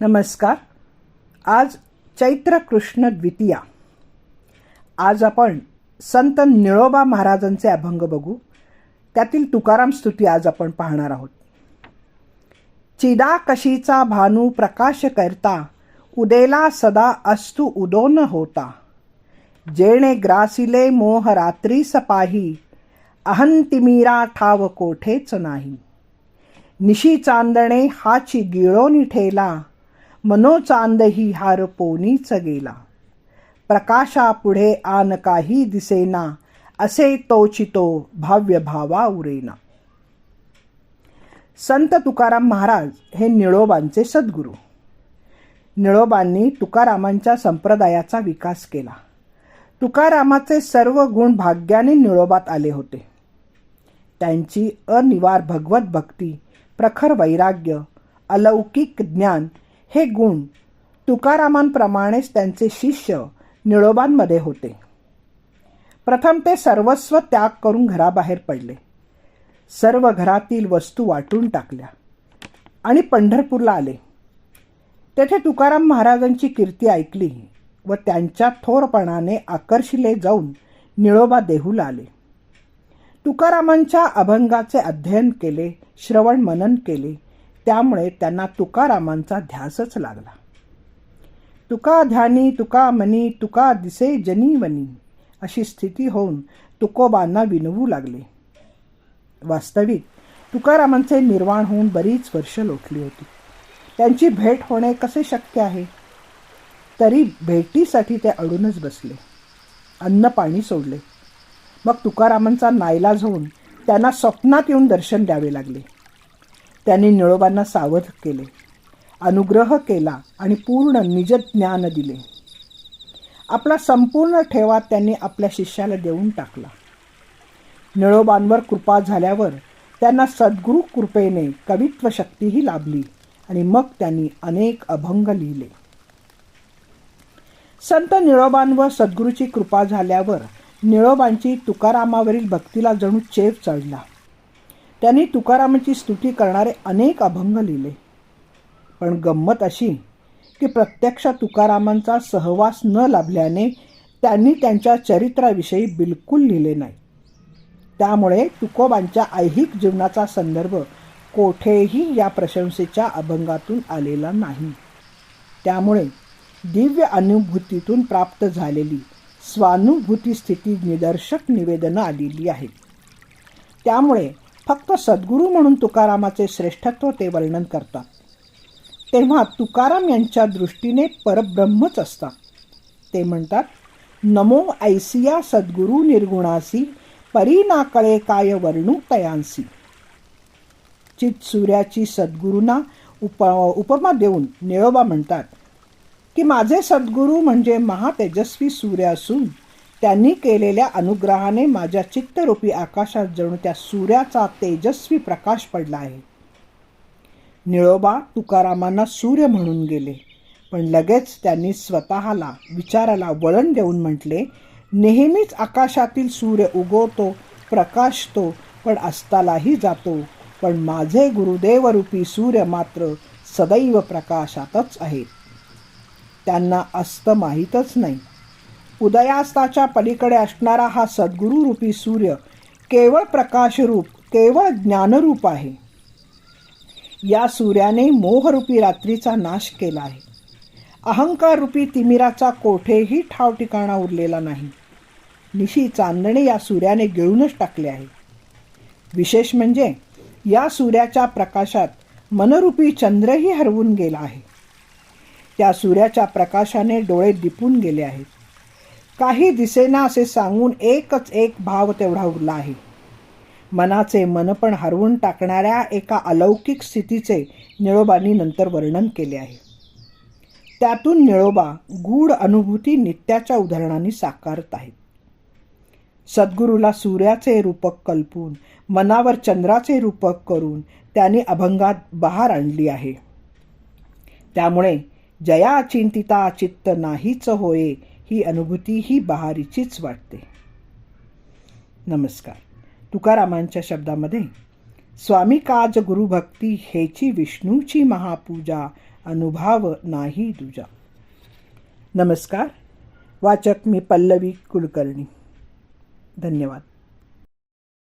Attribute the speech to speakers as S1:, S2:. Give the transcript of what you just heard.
S1: नमस्कार. आज चैत्र कृष्ण द्वितीया. आज आपण संत निळोबा महाराजांचे अभंग बघू. त्यातील तुकाराम स्तुती आज आपण पाहणार आहोत. चिदाकशीचा भानू प्रकाश करता उदेला सदा अस्तु उदोन होता. जेणे ग्रासिले मोह रात्री सपाही अहंतिमीरा ठाव कोठेच नाही. निशी चांदणे हाची गिळोनी ठेला मनोचांदही हार पोनीच गेला. प्रकाशापुढे आन काही दिसेना असे तोचितो भाव्य भावा उरेना. संत तुकाराम महाराज हे निळोबांचे सद्गुरू. निळोबांनी तुकारामांच्या संप्रदायाचा विकास केला. तुकारामाचे सर्व गुण भाग्याने निळोबात आले होते. त्यांची अनिवार भगवत भक्ती प्रखर वैराग्य अलौकिक ज्ञान हे गुण तुकारामांप्रमाणेच त्यांचे शिष्य निळोबांमध्ये होते. प्रथम ते सर्वस्व त्याग करून घराबाहेर पडले. सर्व घरातील वस्तू वाटून टाकल्या आणि पंढरपूरला आले. तेथे तुकाराम महाराजांची कीर्ती ऐकली व त्यांच्या थोरपणाने आकर्षिले जाऊन निळोबा देहूला आले. तुकारामांच्या अभंगाचे अध्ययन केले श्रवण मनन केले त्यामुळे त्यांना तुकारामांचा ध्यासच लागला. तुका ध्यानी तुका मनी तुका दिसे जनी वनी अशी स्थिती होऊन तुकोबांना विनवू लागले. वास्तविक तुकारामांचे निर्वाण होऊन बरीच वर्ष लोटली होती. त्यांची भेट होणे कसे शक्य आहे? तरी भेटीसाठी ते अडूनच बसले. अन्न पाणी सोडले. मग तुकारामांचा नाईलाज होऊन त्यांना स्वप्नात येऊन दर्शन द्यावे लागले. त्यांनी निळोबांना सावध केले. अनुग्रह केला आणि पूर्ण निज ज्ञान दिले. आपला संपूर्ण ठेवा त्यांनी आपल्या शिष्याला देऊन टाकला. निळोबांवर कृपा झाल्यावर त्यांना सद्गुरू कृपेने कवित्व शक्तीही लाभली आणि मग त्यांनी अनेक अभंग लिहिले. संत निळोबांवर सद्गुरूची कृपा झाल्यावर निळोबांची तुकारामावरील भक्तीला जणू चेप चढला. त्यांनी तुकारामांची स्तुती करणारे अनेक अभंग लिहिले. पण गंमत अशी की प्रत्यक्ष तुकारामांचा सहवास न लाभल्याने त्यांनी त्यांच्या चरित्राविषयी बिलकुल लिहिले नाही. त्यामुळे तुकोबांच्या ऐहिक जीवनाचा संदर्भ कोठेही या प्रशंसेच्या अभंगातून आलेला नाही. त्यामुळे दिव्य अनुभूतीतून प्राप्त झालेली स्वानुभूती स्थिती निदर्शक निवेदनं आलेली आहेत. त्यामुळे फक्त सद्गुरू म्हणून तुकारामाचे श्रेष्ठत्व ते वर्णन करतात. तेव्हा तुकाराम यांच्या दृष्टीने परब्रह्मच असतात. ते म्हणतात नमो ऐसिया सद्गुरू निर्गुणासी परी काय वर्णू तयांसी. चित सूर्याची सद्गुरूंना उप उपमा देऊन निळोबा म्हणतात की माझे सद्गुरू म्हणजे महातेजस्वी सूर्य असून त्यांनी केलेल्या अनुग्रहाने माझ्या चित्तरूपी आकाशात जणू त्या सूर्याचा तेजस्वी प्रकाश पडला आहे. निळोबा तुकारामांना सूर्य म्हणून गेले पण लगेच त्यांनी स्वतःला विचाराला वळण देऊन म्हटले नेहमीच आकाशातील सूर्य उगवतो प्रकाशतो पण अस्तालाही जातो पण माझे गुरुदेवरूपी सूर्य मात्र सदैव प्रकाशातच आहेत त्यांना अस्त माहीतच नाही. उदयास्ताच्या पलीकडे असणारा हा सद्गुरूरूपी सूर्य केवळ प्रकाशरूप केवळ ज्ञानरूप आहे. या सूर्याने मोहरूपी रात्रीचा नाश केला आहे. अहंकार रूपी तिमिराचा कोठेही ठाव ठिकाणा उरलेला नाही. निशी चांदणे या सूर्याने गिळूनच टाकले आहे. विशेष म्हणजे या सूर्याच्या प्रकाशात मनरूपी चंद्रही हरवून गेला आहे. त्या सूर्याच्या प्रकाशाने डोळे दिपून गेले आहेत. काही दिसेना असे सांगून एकच एक भाव तेवढा उरला आहे. मनाचे मनपण हरवून टाकणाऱ्या एका अलौकिक स्थितीचे निळोबांनी नंतर वर्णन केले आहे. त्यातून निळोबा गूढ अनुभूती नित्याच्या उदाहरणांनी साकारत आहेत सद्गुरूला सूर्याचे रूपक कल्पून मनावर चंद्राचे रूपक करून त्याने अभंगात बहार आणली आहे. त्यामुळे जया चिंतिता चित्त नाहीच होये ही अनुभूती ही बहारीचीच वाटते. नमस्कार. तुकारामांच्या शब्दामध्ये स्वामी काज गुरुभक्ती हेची विष्णूची महापूजा अनुभाव नाही तुझा. नमस्कार. वाचक मी पल्लवी कुलकर्णी. धन्यवाद.